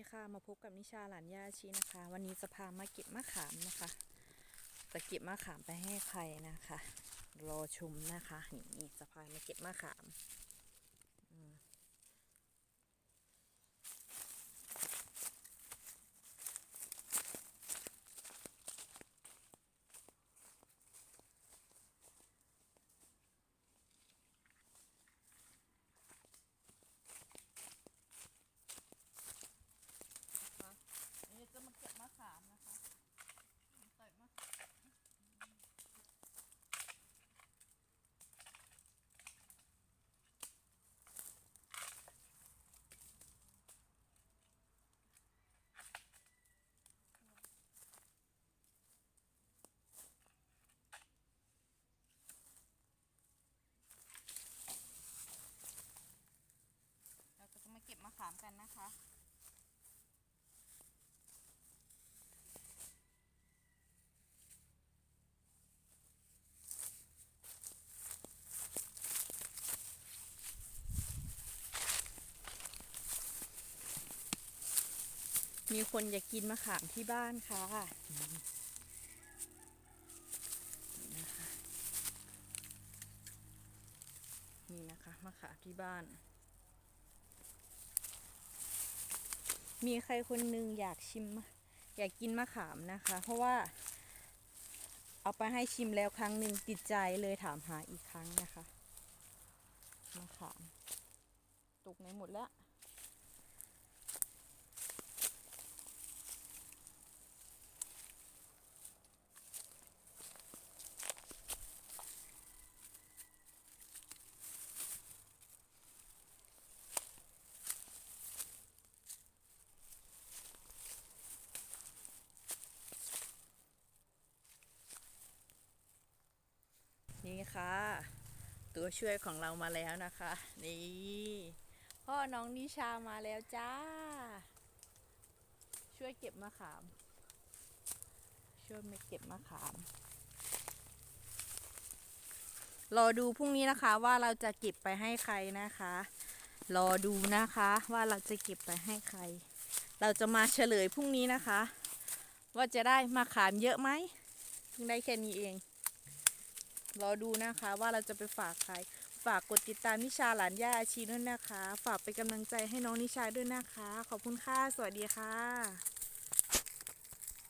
ดีค่ะมาพบกับนิชาหลานย่าอาชีนะคะ วันนี้จะพามาเก็บมะขามนะคะ จะเก็บมะขามไปให้ใครนะคะ รอชมนะคะนี่จะพามาเก็บมะขามอืมนี่จะมาเก็บมะขามนะคะใส่มะขาม เรา ก็จะมาเก็บมะขามกันนะคะ มีคนอยากกินมะขามที่บ้านค่ะนี่นะคะนี่นะคะมะขามที่บ้าน มีใครคนหนึงอยากชิม อยากกินมะขามนะคะ เพราะว่า เอาไปให้ชิมแล้วครั้งหนึ่งติดใจเลยถามหาอีกครั้งนะคะมะขาม ตกในหมดแล้ว นี่ค่ะ ตัวช่วยของเรามาแล้วนะคะ นี่พ่อน้องนิชามาแล้วจ้า ช่วยเก็บมะขาม ช่วยมาเก็บมะขาม รอดูพรุ่งนี้นะคะว่าเราจะเก็บไปให้ใครนะคะ รอดูนะคะว่าเราจะเก็บไปให้ใคร เราจะมาเฉลยพรุ่งนี้นะคะ ว่าจะได้มะขามเยอะไหมเพิ่งได้แค่นี้เอง รอดูนะคะว่าเราจะไปฝากใคร ฝากกดติดตามนิชาหลานย่าอาชีด้วยนะคะ ฝากเป็นกำลังใจให้น้องนิชาด้วยนะคะ ขอบคุณค่ะ สวัสดีค่ะ